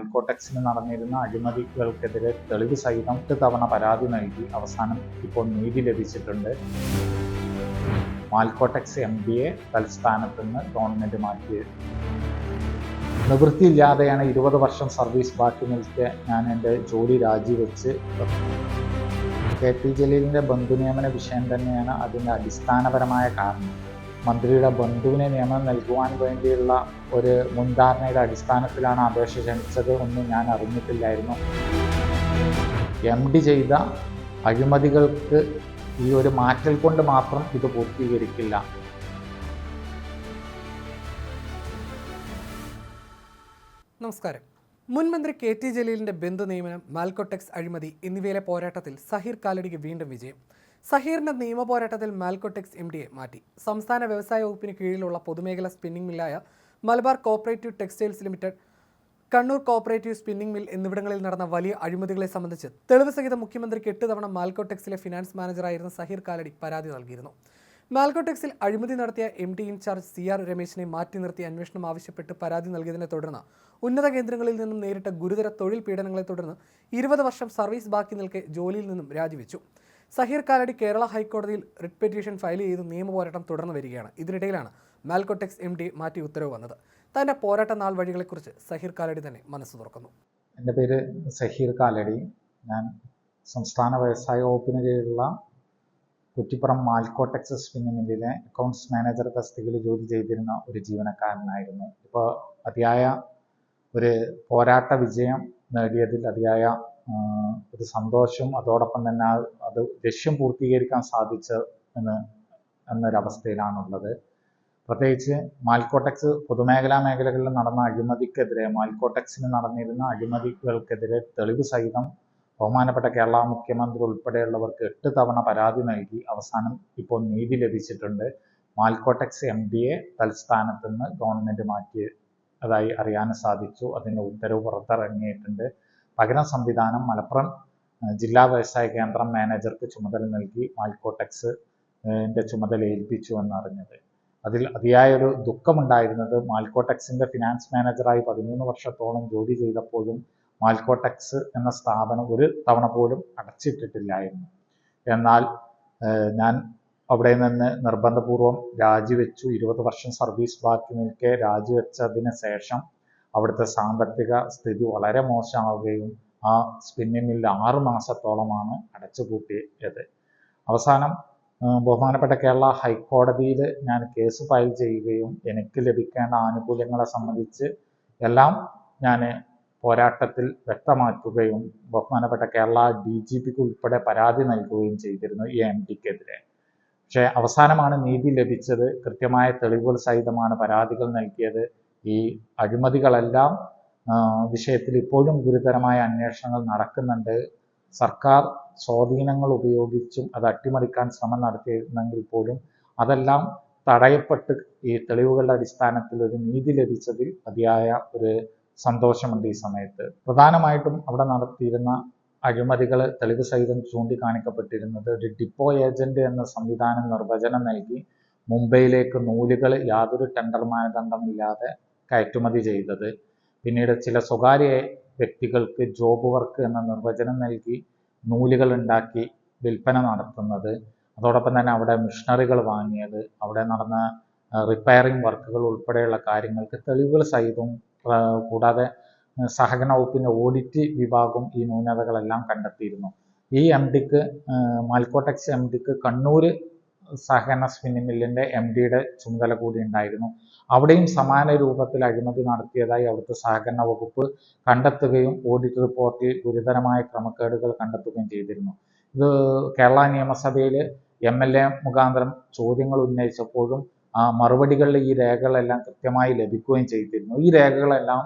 മാൽക്കോടെക്സിന് നടന്നിരുന്ന അഴിമതികൾക്കെതിരെ തെളിവ് സഹിതം തവണ പരാതി നൽകി അവസാനം ഇപ്പോൾ നീതി ലഭിച്ചിട്ടുണ്ട്. മാൽക്കോടെക്സ് എം ഡിയെ തൽസ്ഥാനത്ത് നിന്ന് ഗവൺമെന്റ് മാറ്റി. നിവൃത്തിയില്ലാതെയാണ് ഇരുപത് വർഷം സർവീസ് ബാക്കി നിൽക്കെ ഞാൻ എന്റെ ജോലി രാജിവെച്ച്. കെ ടി ജലീലിന്റെ ബന്ധുനിയമന വിഷയം തന്നെയാണ് അതിന്റെ അടിസ്ഥാനപരമായ കാരണം. മന്ത്രിയുടെ ബന്ധുവിനെ നിയമനം നൽകുവാൻ വേണ്ടിയുള്ള ഒരു മുൻധാരണയുടെ അടിസ്ഥാനത്തിലാണ് അപേക്ഷ ക്ഷണിച്ചത് ഒന്നും ഞാൻ അറിഞ്ഞിട്ടില്ലായിരുന്നു. എം ഡി ചെയ്ത അഴിമതികൾക്ക് ഈ ഒരു മാറ്റൽ കൊണ്ട് മാത്രം ഇത് പൂർത്തീകരിക്കില്ല. നമസ്കാരം. മുൻ മന്ത്രി കെ ടി ജലീലിന്റെ ബന്ധു നിയമനം മാൽക്കോടെക്സ് അഴിമതി എന്നിവയിലെ പോരാട്ടത്തിൽ സഹീർ കാലടിക്ക് വീണ്ടും വിജയം. സഹീറിന്റെ നിയമ പോരാട്ടത്തിൽ മാൽക്കോടെക്സ് എം ഡിയെ മാറ്റി. സംസ്ഥാന വ്യവസായ വകുപ്പിന് കീഴിലുള്ള പൊതുമേഖലാ spinning മില്ലായ Malabar cooperative textiles limited Kannur cooperative spinning mill എന്നിവിടങ്ങളിൽ നടന്ന വലിയ അഴിമതികളെ സംബന്ധിച്ച് തെളിവ് സഹിതം മുഖ്യമന്ത്രിക്ക് എട്ട് തവണ മാൽക്കോടെക്സിലെ ഫിനാൻസ് മാനേജറായിരുന്ന സഹീർ കാലടി പരാതി നൽകിയിരുന്നു. മാൽക്കോടെക്സിൽ അഴിമതി നടത്തിയ M D incharge C R രമേശിനെ മാറ്റി നിർത്തി അന്വേഷണം ആവശ്യപ്പെട്ട് പരാതി നൽകിയതിനെ തുടർന്ന് ഉന്നത കേന്ദ്രങ്ങളിൽ നിന്നും നേരിട്ട ഗുരുതര തൊഴിൽ പീഡനങ്ങളെ തുടർന്ന് ഇരുപത് വർഷം സർവീസ് ബാക്കി നിൽക്കെ ജോലിയിൽ നിന്നും രാജിവെച്ചു. സഹീർ കാലടി കേരള ഹൈക്കോടതിയിൽ റിട്ട് പെറ്റീഷൻ ഫയൽ ചെയ്ത് നിയമപോരാട്ടം തുടർന്ന് വരികയാണ്. ഇതിനിടയിലാണ് മാൽക്കോടെക്സ് എം ഡി മാറ്റി ഉത്തരവ് വന്നത്. തന്റെ പോരാട്ട നാൾ വഴികളെക്കുറിച്ച് സഹീർ കാലടി തന്നെ മനസ്സ് തുറക്കുന്നു. എന്റെ പേര് സഹീർ കാലടി. ഞാൻ സംസ്ഥാന വ്യവസായ വകുപ്പിന് കീഴിലുള്ള Kuttippuram Malcotex spinning accounts manager തസ്തികയിൽ ജോലി ചെയ്തിരുന്ന ഒരു ജീവനക്കാരനായിരുന്നു. ഇപ്പോൾ അതിയായ ഒരു പോരാട്ട വിജയം നേടിയതിൽ അതിയായ ഒരു സന്തോഷവും അതോടൊപ്പം തന്നെ ആ- അത് ലക്ഷ്യം പൂർത്തീകരിക്കാൻ സാധിച്ച എന്ന് എന്നൊരവസ്ഥയിലാണുള്ളത്. പ്രത്യേകിച്ച് മാൽക്കോട്ടക്സ് പൊതുമേഖലാ മേഖലകളിൽ നടന്ന അഴിമതിക്കെതിരെ മാൽക്കോട്ടക്സിന് നടന്നിരുന്ന അഴിമതികൾക്കെതിരെ തെളിവ് സഹിതം ബഹുമാനപ്പെട്ട കേരള മുഖ്യമന്ത്രി ഉൾപ്പെടെയുള്ളവർക്ക് എട്ട് തവണ പരാതി നൽകി. അവസാനം ഇപ്പോൾ നീതി ലഭിച്ചിട്ടുണ്ട്. മാൽക്കോട്ടക്സ് എം ഡി എ തൽസ്ഥാനത്ത് നിന്ന് ഗവൺമെന്റ് മാറ്റിയതായി അറിയാൻ സാധിച്ചു. അതിന്റെ ഉത്തരവ് പുറത്തിറങ്ങിയിട്ടുണ്ട്. പകരം സംവിധാനം മലപ്പുറം ജില്ലാ വ്യവസായ കേന്ദ്രം മാനേജർക്ക് ചുമതല നൽകി മാൽക്കോടെക്സ് ഏഹ്, ന്റെ ചുമതല ഏൽപ്പിച്ചു എന്നറിഞ്ഞത്. അതിൽ അതിയായൊരു ദുഃഖമുണ്ടായിരുന്നത് മാൽക്കോടെക്സിന്റെ ഫിനാൻസ് മാനേജറായി പതിമൂന്ന് വർഷത്തോളം ജോലി ചെയ്തപ്പോഴും മാൽക്കോടെക്സ് എന്ന സ്ഥാപനം ഒരു തവണ പോലും അടച്ചിട്ടിട്ടില്ലായിരുന്നു. എന്നാൽ ഞാൻ അവിടെ നിന്ന് നിർബന്ധപൂർവം രാജിവെച്ചു. ഇരുപത് വർഷം സർവീസ് ബാക്കി നിൽക്കെ രാജിവെച്ചതിന് ശേഷം അവിടുത്തെ സാമ്പത്തിക സ്ഥിതി വളരെ മോശമാവുകയും ആ സ്പിന്നിംഗ് മില്ല് ആറ് മാസത്തോളമാണ് അടച്ചുപൂട്ടിയത്. അവസാനം ബഹുമാനപ്പെട്ട കേരള ഹൈക്കോടതിയിൽ ഞാൻ കേസ് ഫയൽ ചെയ്യുകയും എനിക്ക് ലഭിക്കേണ്ട ആനുകൂല്യങ്ങളെ സംബന്ധിച്ച് എല്ലാം ഞാൻ പോരാട്ടത്തിൽ വ്യക്തമാക്കുകയും ബഹുമാനപ്പെട്ട കേരള ഡി ജി പിക്ക് ഉൾപ്പെടെ പരാതി നൽകുകയും ചെയ്തിരുന്നു ഈ എം ഡിക്കെതിരെ. പക്ഷേ അവസാനമാണ് നീതി ലഭിച്ചത്. കൃത്യമായ തെളിവുകൾ സഹിതമാണ് പരാതികൾ നൽകിയത്. ഈ അഴിമതികളെല്ലാം വിഷയത്തിൽ ഇപ്പോഴും ഗുരുതരമായ അന്വേഷണങ്ങൾ നടക്കുന്നുണ്ട്. സർക്കാർ സ്വാധീനങ്ങൾ ഉപയോഗിച്ചും അത് അട്ടിമറിക്കാൻ ശ്രമം നടത്തിയിരുന്നെങ്കിൽ പോലും അതെല്ലാം തടയപ്പെട്ട് ഈ തെളിവുകളുടെ അടിസ്ഥാനത്തിൽ ഒരു നീതി ലഭിച്ചതിൽ അതിയായ ഒരു സന്തോഷമുണ്ട് ഈ സമയത്ത്. പ്രധാനമായിട്ടും അവിടെ നടത്തിയിരുന്ന അഴിമതികൾ തെളിവ് സഹിതം ചൂണ്ടിക്കാണിക്കപ്പെട്ടിരുന്നത് ഒരു ഡിപ്പോ ഏജന്റ് എന്ന സംവിധാനം നിർവചനം നൽകി മുംബൈയിലേക്ക് നൂലുകൾ യാതൊരു ടെൻഡർ മാനദണ്ഡമില്ലാതെ കയറ്റുമതി ചെയ്തത്. പിന്നീട് ചില സ്വകാര്യ വ്യക്തികൾക്ക് ജോബ് വർക്ക് എന്ന നിർവചനം നൽകി നൂലുകൾ ഉണ്ടാക്കി വിൽപ്പന നടത്തുന്നത്. അതോടൊപ്പം തന്നെ അവിടെ മിഷണറികൾ വാങ്ങിയത് അവിടെ നടന്ന റിപ്പയറിംഗ് വർക്കുകൾ ഉൾപ്പെടെയുള്ള കാര്യങ്ങൾക്ക് തെളിവുകൾ സഹിതവും കൂടാതെ സഹകരണ വകുപ്പിന്റെ ഓഡിറ്റ് വിഭാഗം ഈ ന്യൂനതകളെല്ലാം കണ്ടെത്തിയിരുന്നു. ഈ എം ഡിക്ക് മാൽക്കോടെക്സ് എം ഡിക്ക് കണ്ണൂർ സഹകരണ സ്പിന്നിംഗ് മില്ലിന്റെ എം ഡിയുടെ ചുമതല കൂടി ഉണ്ടായിരുന്നു. അവിടെയും സമാന രൂപത്തിൽ അഴിമതി നടത്തിയതായി അവിടുത്തെ സഹകരണ വകുപ്പ് കണ്ടെത്തുകയും ഓഡിറ്റ് റിപ്പോർട്ടിൽ ഗുരുതരമായ ക്രമക്കേടുകൾ കണ്ടെത്തുകയും ചെയ്തിരുന്നു. ഇത് കേരള നിയമസഭയിൽ എം എൽ എ മുഖാന്തരം ചോദ്യങ്ങൾ ഉന്നയിച്ചപ്പോഴും മറുപടികളിൽ ഈ രേഖകളെല്ലാം കൃത്യമായി ലഭിക്കുകയും ചെയ്തിരുന്നു. ഈ രേഖകളെല്ലാം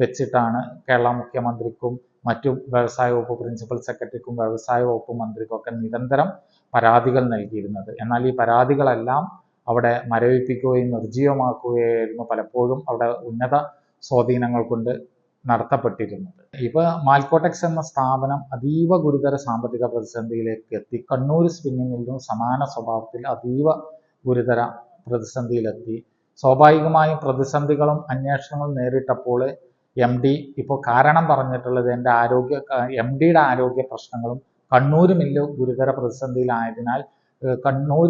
വെച്ചിട്ടാണ് കേരള മുഖ്യമന്ത്രിക്കും മറ്റു വ്യവസായ വകുപ്പ് പ്രിൻസിപ്പൽ സെക്രട്ടറിക്കും വ്യവസായ വകുപ്പ് മന്ത്രിക്കും ഒക്കെ നിരന്തരം പരാതികൾ നൽകിയിരുന്നത്. എന്നാൽ ഈ പരാതികളെല്ലാം അവിടെ മരവിപ്പിക്കുകയും നിർജീവമാക്കുകയായിരുന്നു പലപ്പോഴും അവിടെ ഉന്നത സ്വാധീനങ്ങൾ കൊണ്ട് നടത്തപ്പെട്ടിരുന്നത്. ഇപ്പൊ മാൽക്കോട്ടെക്സ് എന്ന സ്ഥാപനം അതീവ ഗുരുതര സാമ്പത്തിക പ്രതിസന്ധിയിലേക്ക് എത്തി. കണ്ണൂർ സ്പിന്നിംഗ് മില്ലും സമാന സ്വഭാവത്തിൽ അതീവ ഗുരുതര പ്രതിസന്ധിയിലെത്തി. സ്വാഭാവികമായും പ്രതിസന്ധികളും അന്വേഷണങ്ങളും നേരിട്ടപ്പോൾ എം ഡി ഇപ്പോൾ കാരണം പറഞ്ഞിട്ടുള്ളത് എന്റെ ആരോഗ്യ എം ഡിയുടെ ആരോഗ്യ പ്രശ്നങ്ങളും കണ്ണൂർ മില്ല് ഗുരുതര പ്രതിസന്ധിയിലായതിനാൽ കണ്ണൂർ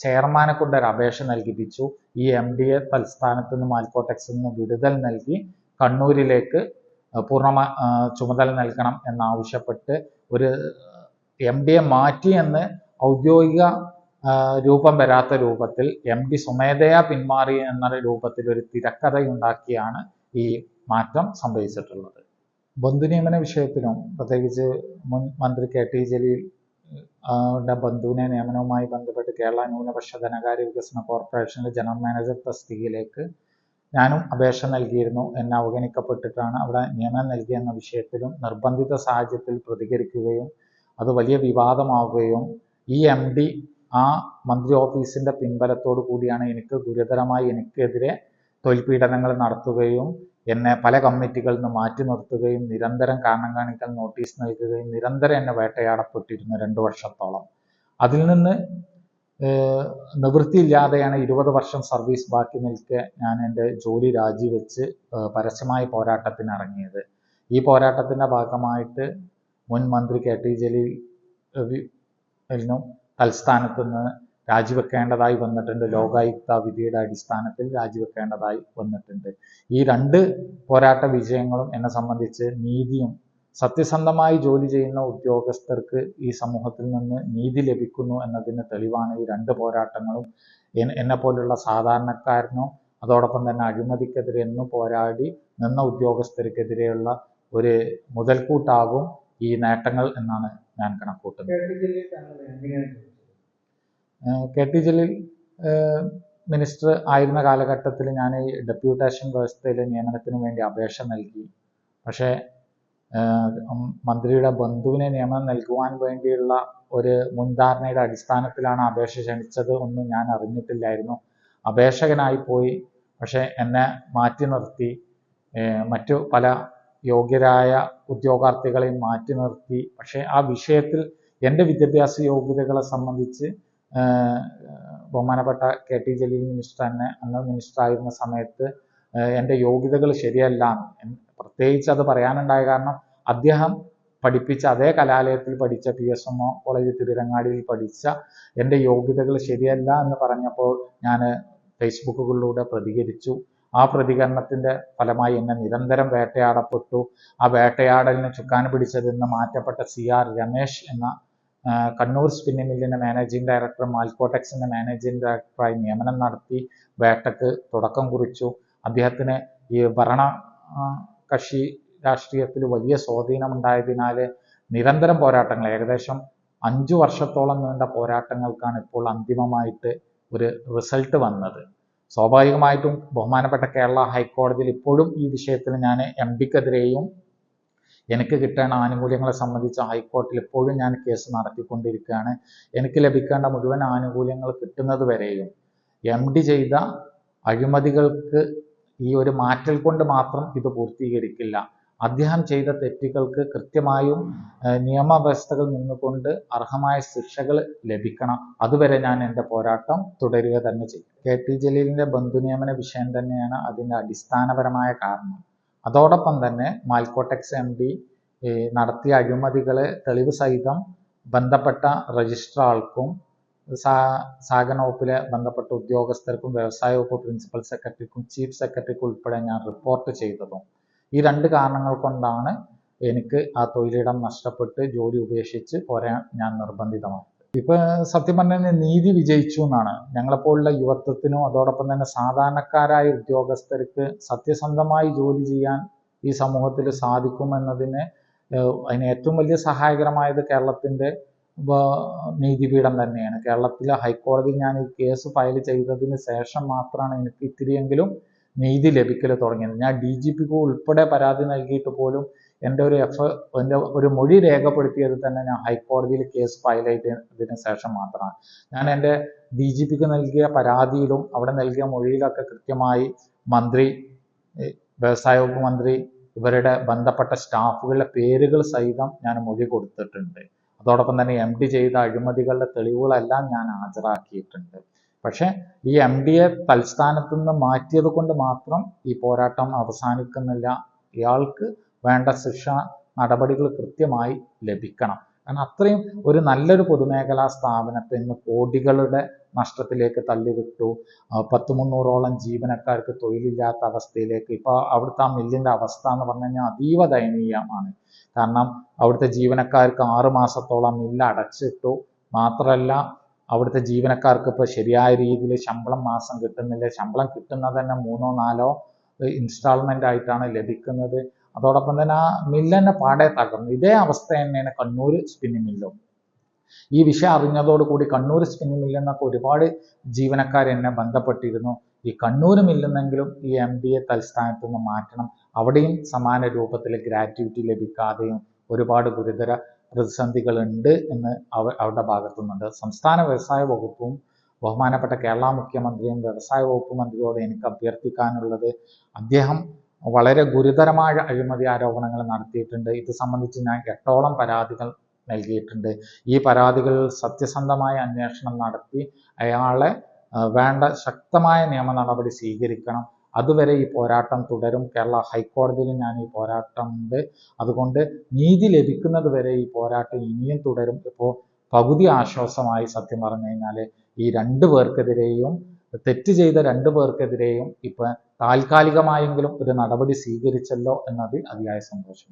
ചെയർമാനെ കൊണ്ട് ഒരു അപേക്ഷ നൽകിപ്പിച്ചു. ഈ എം ഡി എ തൽസ്ഥാനത്ത് നിന്ന് മാൽക്കോട്ടെക്സിൽ നിന്ന് വിടുതൽ നൽകി കണ്ണൂരിലേക്ക് പൂർണ ചുമതല നൽകണം എന്നാവശ്യപ്പെട്ട് ഒരു എം ഡി എ മാറ്റി എന്ന് ഔദ്യോഗിക രൂപം വരാത്ത രൂപത്തിൽ എം ഡി സ്വമേധയാ പിന്മാറി എന്ന രൂപത്തിൽ ഒരു തിരക്കഥയുണ്ടാക്കിയാണ് ഈ മാറ്റം സംഭവിച്ചിട്ടുള്ളത്. ബന്ധുനിയമന വിഷയത്തിലും? പ്രത്യേകിച്ച് മുൻ മന്ത്രി കെ ടി ജലീൽ ബന്ധുവിനെ നിയമനവുമായി ബന്ധപ്പെട്ട് കേരള ന്യൂനപക്ഷ ധനകാര്യ വികസന കോർപ്പറേഷനിലെ ജനറൽ മാനേജർ തസ്തികയിലേക്ക് ഞാനും അപേക്ഷ നൽകിയിരുന്നു. എന്നെ അവഗണിക്കപ്പെട്ടിട്ടാണ് അവിടെ നിയമനം നൽകിയെന്ന വിഷയത്തിലും നിർബന്ധിത സാഹചര്യത്തിൽ പ്രതികരിക്കുകയും അത് വലിയ വിവാദമാവുകയും ഈ എം ഡി ആ മന്ത്രി ഓഫീസിന്റെ പിൻബലത്തോടു കൂടിയാണ് എനിക്ക് ഗുരുതരമായി എനിക്കെതിരെ തൊഴിൽ പീഡനങ്ങൾ നടത്തുകയും എന്നെ പല കമ്മിറ്റികളിൽ നിന്ന് മാറ്റി നിർത്തുകയും നിരന്തരം കാരണം കാണിക്കൽ നോട്ടീസ് നൽകുകയും നിരന്തരം എന്നെ വേട്ടയാടപ്പെട്ടിരുന്നു രണ്ടു വർഷത്തോളം. അതിൽ നിന്ന് നിവൃത്തിയില്ലാതെയാണ് ഇരുപത് വർഷം സർവീസ് ബാക്കി നിൽക്കെ ഞാൻ എന്റെ ജോലി രാജിവെച്ച് പരസ്യമായി പോരാട്ടത്തിന് ഇറങ്ങിയത്. ഈ പോരാട്ടത്തിന്റെ ഭാഗമായിട്ട് മുൻ മന്ത്രി കെ ടി ജലീൽ ഏഹ് വി- ലിനും തൽസ്ഥാനത്ത് നിന്ന് രാജിവെക്കേണ്ടതായി വന്നിട്ടുണ്ട്. ലോകായുക്ത വിധിയുടെ അടിസ്ഥാനത്തിൽ രാജിവെക്കേണ്ടതായി വന്നിട്ടുണ്ട്. ഈ രണ്ട് പോരാട്ട വിജയങ്ങളും എന്നെ സംബന്ധിച്ച് നീതിയും സത്യസന്ധമായി ജോലി ചെയ്യുന്ന ഉദ്യോഗസ്ഥർക്ക് ഈ സമൂഹത്തിൽ നിന്ന് നീതി ലഭിക്കുന്നു എന്നതിന് തെളിവാണ് ഈ രണ്ട് പോരാട്ടങ്ങളും. എന്നെ പോലുള്ള സാധാരണക്കാരനോ അതോടൊപ്പം തന്നെ അഴിമതിക്കെതിരെ എന്നും പോരാടി നിന്ന ഉദ്യോഗസ്ഥർക്കെതിരെയുള്ള ഒരു മുതൽക്കൂട്ടാകും ഈ നേട്ടങ്ങൾ എന്നാണ് ഞാൻ കണക്കൂട്ടുന്നത് കെ ടി ജലീൽ മിനിസ്റ്റർ ആയിരുന്ന കാലഘട്ടത്തിൽ ഞാൻ ഈ ഡെപ്യൂട്ടേഷൻ വ്യവസ്ഥയിലെ നിയമനത്തിന് വേണ്ടി അപേക്ഷ നൽകി. പക്ഷേ മന്ത്രിയുടെ ബന്ധുവിനെ നിയമനം നൽകുവാൻ വേണ്ടിയുള്ള ഒരു മുൻധാരണയുടെ അടിസ്ഥാനത്തിലാണ് അപേക്ഷ ക്ഷണിച്ചത് ഒന്നും ഞാൻ അറിഞ്ഞിട്ടില്ലായിരുന്നു. അപേക്ഷകനായി പോയി പക്ഷേ എന്നെ മാറ്റി നിർത്തി. മറ്റു പല യോഗ്യരായ ഉദ്യോഗാർത്ഥികളെയും മാറ്റി നിർത്തി. പക്ഷേ ആ വിഷയത്തിൽ എന്റെ വിദ്യാഭ്യാസ യോഗ്യതകളെ സംബന്ധിച്ച് ബഹുമാനപ്പെട്ട കെ ടി ജലീൽ മിനിസ്റ്റർ തന്നെ അന്ന് മിനിസ്റ്റർ ആയിരുന്ന സമയത്ത് എന്റെ യോഗ്യതകൾ ശരിയല്ല പ്രത്യേകിച്ച് അത് പറയാനുണ്ടായ കാരണം അദ്ദേഹം പഠിപ്പിച്ച അതേ കലാലയത്തിൽ പഠിച്ച പി എസ് എം കോളേജ് തിരുരങ്ങാടിയിൽ പഠിച്ച എന്റെ യോഗ്യതകൾ ശരിയല്ല എന്ന് പറഞ്ഞപ്പോൾ ഞാൻ ഫേസ്ബുക്കുകളിലൂടെ പ്രതികരിച്ചു. ആ പ്രതികരണത്തിന്റെ ഫലമായി എന്നെ നിരന്തരം വേട്ടയാടപ്പെട്ടു. ആ വേട്ടയാടലിന് ചുക്കാൻ പിടിച്ചതെന്ന് മാറ്റപ്പെട്ട സി ആർ രമേശ് എന്ന കണ്ണൂർ സ്പിന്നിംഗ് മില്ലിന്റെ മാനേജിംഗ് ഡയറക്ടർ മാൽക്കോടെക്സിന്റെ മാനേജിംഗ് ഡയറക്ടറായി നിയമനം നടത്തി വേട്ടക്ക് തുടക്കം കുറിച്ചു. അദ്ദേഹത്തിന് ഈ ഭരണ കക്ഷി രാഷ്ട്രീയത്തിൽ വലിയ സ്വാധീനമുണ്ടായതിനാൽ നിരന്തരം പോരാട്ടങ്ങൾ ഏകദേശം അഞ്ചു വർഷത്തോളം നീണ്ട പോരാട്ടങ്ങൾക്കാണ് ഇപ്പോൾ അന്തിമമായിട്ട് ഒരു റിസൾട്ട് വന്നത്. സ്വാഭാവികമായിട്ടും ബഹുമാനപ്പെട്ട കേരള ഹൈക്കോടതിയിൽ ഇപ്പോഴും ഈ വിഷയത്തിൽ ഞാൻ എം ഡിക്കെതിരെയും എനിക്ക് കിട്ടേണ്ട ആനുകൂല്യങ്ങളെ സംബന്ധിച്ച് ഹൈക്കോടതിയിൽ എപ്പോഴും ഞാൻ കേസ് നടത്തിക്കൊണ്ടിരിക്കുകയാണ്. എനിക്ക് ലഭിക്കേണ്ട മുഴുവൻ ആനുകൂല്യങ്ങൾ കിട്ടുന്നത് വരെയും എം ഡി ചെയ്ത അഴിമതികൾക്ക് ഈ ഒരു മാറ്റൽ കൊണ്ട് മാത്രം ഇത് പൂർത്തീകരിക്കില്ല. അദ്ദേഹം ചെയ്ത തെറ്റുകൾക്ക് കൃത്യമായും നിയമവ്യവസ്ഥകൾ നിന്നുകൊണ്ട് അർഹമായ ശിക്ഷകൾ ലഭിക്കണം. അതുവരെ ഞാൻ എന്റെ പോരാട്ടം തുടരുക തന്നെ ചെയ്യും. കെ ടി ജലീലിന്റെ ബന്ധുനിയമന വിഷയം തന്നെയാണ് അതിന്റെ അടിസ്ഥാനപരമായ കാരണം. അതോടൊപ്പം തന്നെ മാൽക്കോട്ടെക്സ് എം ഡി നടത്തിയ അഴിമതികളെ തെളിവ് സഹിതം ബന്ധപ്പെട്ട രജിസ്ട്രാൾക്കും സാ സാഗന വകുപ്പിലെ ബന്ധപ്പെട്ട ഉദ്യോഗസ്ഥർക്കും വ്യവസായ വകുപ്പ് പ്രിൻസിപ്പൽ സെക്രട്ടറിക്കും ചീഫ് സെക്രട്ടറിക്കും ഉൾപ്പെടെ ഞാൻ റിപ്പോർട്ട് ചെയ്തതും. ഈ രണ്ട് കാരണങ്ങൾ കൊണ്ടാണ് എനിക്ക് ആ തൊഴിലിടം നഷ്ടപ്പെട്ട് ജോലി ഉപേക്ഷിച്ച് പോരാൻ ഞാൻ നിർബന്ധിതമായത്. ഇപ്പൊ സത്യം പറഞ്ഞാൽ നീതി വിജയിച്ചു എന്നാണ്. ഞങ്ങളെപ്പോലുള്ള യുവത്വത്തിനും അതോടൊപ്പം തന്നെ സാധാരണക്കാരായ ഉദ്യോഗസ്ഥർക്ക് സത്യസന്ധമായി ജോലി ചെയ്യാൻ ഈ സമൂഹത്തിൽ സാധിക്കുമെന്നതിന് അതിന് ഏറ്റവും വലിയ സഹായകരമായത് കേരളത്തിന്റെ നീതിപീഠം തന്നെയാണ്. കേരളത്തിലെ ഹൈക്കോടതി ഞാൻ ഈ കേസ് ഫയൽ ചെയ്തതിന് ശേഷം മാത്രമാണ് എനിക്ക് ഇത്തിരിയെങ്കിലും നീതി ലഭിക്കൽ തുടങ്ങിയത്. ഞാൻ ഡി ജി പിക്ക് ഉൾപ്പെടെ പരാതി നൽകിയിട്ട് പോലും എന്റെ ഒരു എഫ് എന്റെ ഒരു മൊഴി രേഖപ്പെടുത്തിയത് തന്നെ ഞാൻ ഹൈക്കോടതിയിൽ കേസ് ഫയൽ ചെയ്തതിന് ശേഷം മാത്രമാണ്. ഞാൻ എന്റെ ഡി ജി പിക്ക് നൽകിയ പരാതിയിലും അവിടെ നൽകിയ മൊഴിയിലൊക്കെ കൃത്യമായി മന്ത്രി വ്യവസായ വകുപ്പ് മന്ത്രി ഇവരുടെ ബന്ധപ്പെട്ട സ്റ്റാഫുകളുടെ പേരുകൾ സഹിതം ഞാൻ മൊഴി കൊടുത്തിട്ടുണ്ട്. അതോടൊപ്പം തന്നെ എം ഡി ചെയ്ത അഴിമതികളുടെ തെളിവുകളെല്ലാം ഞാൻ ഹാജരാക്കിയിട്ടുണ്ട്. പക്ഷേ ഈ എം ഡിയെ തൽസ്ഥാനത്ത് നിന്ന് മാറ്റിയത് കൊണ്ട് മാത്രം ഈ പോരാട്ടം അവസാനിക്കുന്നില്ല. ഇയാൾക്ക് വേണ്ട ശിക്ഷ നടപടികൾ കൃത്യമായി ലഭിക്കണം. കാരണം അത്രയും ഒരു നല്ലൊരു പൊതുമേഖലാ സ്ഥാപനത്തെ ഇന്ന് കോടികളുടെ നഷ്ടത്തിലേക്ക് തള്ളിവിട്ടു. പത്ത് മുന്നൂറോളം ജീവനക്കാർക്ക് തൊഴിലില്ലാത്ത അവസ്ഥയിലേക്ക്. ഇപ്പോൾ അവിടുത്തെ ആ മില്ലിന്റെ അവസ്ഥ എന്ന് പറഞ്ഞു കഴിഞ്ഞാൽ അതീവ ദയനീയമാണ്. കാരണം അവിടുത്തെ ജീവനക്കാർക്ക് ആറു മാസത്തോളം മില്ല് അടച്ചിട്ടു. മാത്രമല്ല അവിടുത്തെ ജീവനക്കാർക്ക് ഇപ്പോൾ ശരിയായ രീതിയിൽ ശമ്പളം മാസം കിട്ടുന്നില്ല. ശമ്പളം കിട്ടുന്നത് തന്നെ മൂന്നോ നാലോ ഇൻസ്റ്റാൾമെന്റ് ആയിട്ടാണ് ലഭിക്കുന്നത്. അതോടൊപ്പം തന്നെ ആ മില്ലന്നെ പാടെ തകർന്നു. ഇതേ അവസ്ഥ തന്നെയാണ് കണ്ണൂർ സ്പിന്നിങ് മില്ലും ഈ വിഷയം അറിഞ്ഞതോടുകൂടി കണ്ണൂർ സ്പിന്നിങ് മില്ലിൽ ഒരുപാട് ജീവനക്കാർ എന്നെ ബന്ധപ്പെട്ടിരുന്നു. ഈ കണ്ണൂർ മില്ലെന്നെങ്കിലും ഈ എം ഡി എ തൽസ്ഥാനത്ത് നിന്ന് മാറ്റണം. അവിടെയും സമാന രൂപത്തിൽ ഗ്രാറ്റുവിറ്റി ലഭിക്കാതെയും ഒരുപാട് ഗുരുതര പ്രതിസന്ധികളുണ്ട് എന്ന് അവ അവരുടെ ഭാഗത്തുനിന്നുണ്ട്. സംസ്ഥാന വ്യവസായ വകുപ്പും ബഹുമാനപ്പെട്ട കേരള മുഖ്യമന്ത്രിയും വ്യവസായ വകുപ്പ് മന്ത്രിയോട് എനിക്ക് അഭ്യർത്ഥിക്കാനുള്ളത് അദ്ദേഹം വളരെ ഗുരുതരമായ അഴിമതി ആരോപണങ്ങൾ നടത്തിയിട്ടുണ്ട്. ഇത് സംബന്ധിച്ച് ഞാൻ എട്ടോളം പരാതികൾ നൽകിയിട്ടുണ്ട്. ഈ പരാതികളിൽ സത്യസന്ധമായ അന്വേഷണം നടത്തി അയാളെ വേണ്ട ശക്തമായ നിയമ നടപടി സ്വീകരിക്കണം. അതുവരെ ഈ പോരാട്ടം തുടരും. കേരള ഹൈക്കോടതിയിലും ഞാൻ ഈ പോരാട്ടം ഉണ്ട്. അതുകൊണ്ട് നീതി ലഭിക്കുന്നത് വരെ ഈ പോരാട്ടം ഇനിയും തുടരും. ഇപ്പോൾ പകുതി ആശ്വാസമായി സത്യം പറഞ്ഞു കഴിഞ്ഞാൽ ഈ രണ്ടു പേർക്കെതിരെയും തെറ്റ് ചെയ്ത രണ്ടു പേർക്കെതിരെയും ഇപ്പൊ താൽക്കാലികമായെങ്കിലും ഒരു നടപടി സ്വീകരിച്ചല്ലോ എന്നതിൽ അതിയായ സന്തോഷം